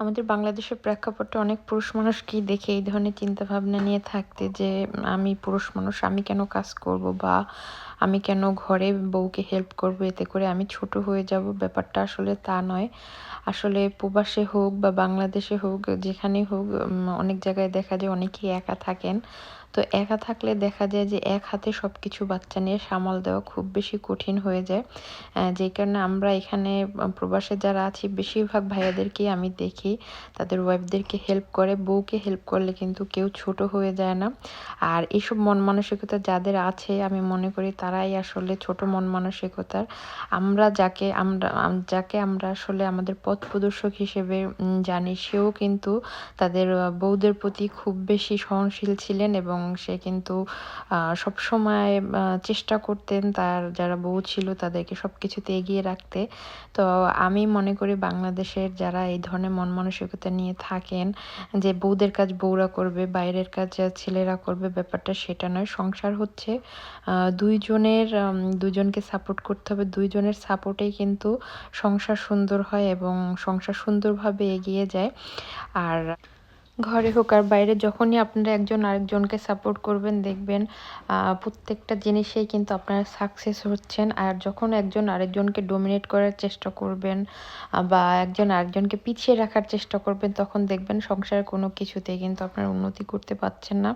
আমাদের বাংলাদেশের প্রেক্ষাপটে অনেক পুরুষ মানুষ মানুষকেই দেখে এই ধরনের চিন্তা ভাবনা নিয়ে থাকতে যে আমি পুরুষ মানুষ, আমি কেন কাজ করব বা আমি কেন ঘরে বউকে হেল্প করব? এতে করে আমি ছোট হয়ে যাব। ব্যাপারটা আসলে তা নয়। আসলে প্রবাসে হোক বা বাংলাদেশে হোক, যেখানেই হোক অনেক জায়গায় দেখা যায় অনেকেই একা থাকেন। তো একা থাকলে দেখা যায় যে এক হাতে সব কিছু বাচ্চা নিয়ে সামাল দেওয়া খুব বেশি কঠিন হয়ে যায়। যেই কারণে আমরা এখানে প্রবাসে যারা আছি, বেশিরভাগ ভাইয়াদেরকেই আমি দেখি। তাদের ওয়াইফদেরকে হেল্প করে, বউকে হেল্প করলে কিন্তু কেউ ছোট হয়ে যায় না। আর এইসব মন মানসিকতা যাদের আছে, আমি মনে করি তারাই আসলে ছোট মন মানসিকতার। আমরা যাকে আমরা যাকে আমরা আসলে আমাদের পথ প্রদর্শক হিসেবে জানি সেও কিন্তু তাদের আহ, বউদের প্রতি খুব বেশি সহনশীল ছিলেন এবং সে কিন্তু সব সময় চেষ্টা করতেন তার যারা বউ ছিল তাদেরকে সব কিছুতে এগিয়ে রাখতে। তো আমি মনে করি বাংলাদেশের যারা এই ধরনের মন মানসিকতা নিয়ে থাকেন যে বউদের কাজ বউরা করবে বাইরের কাজ ছেলেরা করবে ব্যাপারটা সেটা নয় সংসার হচ্ছে আহ, দুইজনের উম, দুজনকে সাপোর্ট করতে হবে। দুইজনের সাপোর্টেই কিন্তু সংসার সুন্দর হয় এবং সংসার সুন্দরভাবে এগিয়ে যায়। আর ঘরে হোক আর বাইরে, যখনই আপনারা একজন আরেকজনকে সাপোর্ট করবেন, দেখবেন প্রত্যেকটা জিনিসেই কিন্তু আপনারা সাকসেস হচ্ছেন। আর যখন একজন আরেকজনকে ডোমিনেট করার চেষ্টা করবেন বা একজন আরেকজনকে পিছিয়ে রাখার চেষ্টা করবেন, তখন দেখবেন সংসারের কোনো কিছুতেই কিন্তু আপনারা উন্নতি করতে পারছেন না।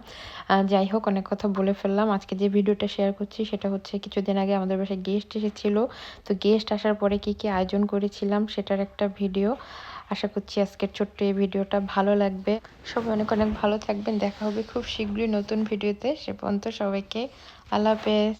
যাই হোক, অনেক কথা বলে ফেললাম। আজকে যে ভিডিওটা শেয়ার করছি, সেটা হচ্ছে কিছুদিন আগে আমাদের বাসায় গেস্ট এসেছিল। তো গেস্ট আসার পরে কি কি আয়োজন করেছিলাম, সেটার একটা ভিডিও আশা করছি আজকের ছোট্ট এই ভিডিওটা ভালো লাগবে। সবাই অনেক অনেক ভালো থাকবেন। দেখা হবে খুব শীঘ্রই নতুন ভিডিওতে। সে পর্যন্ত সবাইকে আল্লাহ হাফেজ।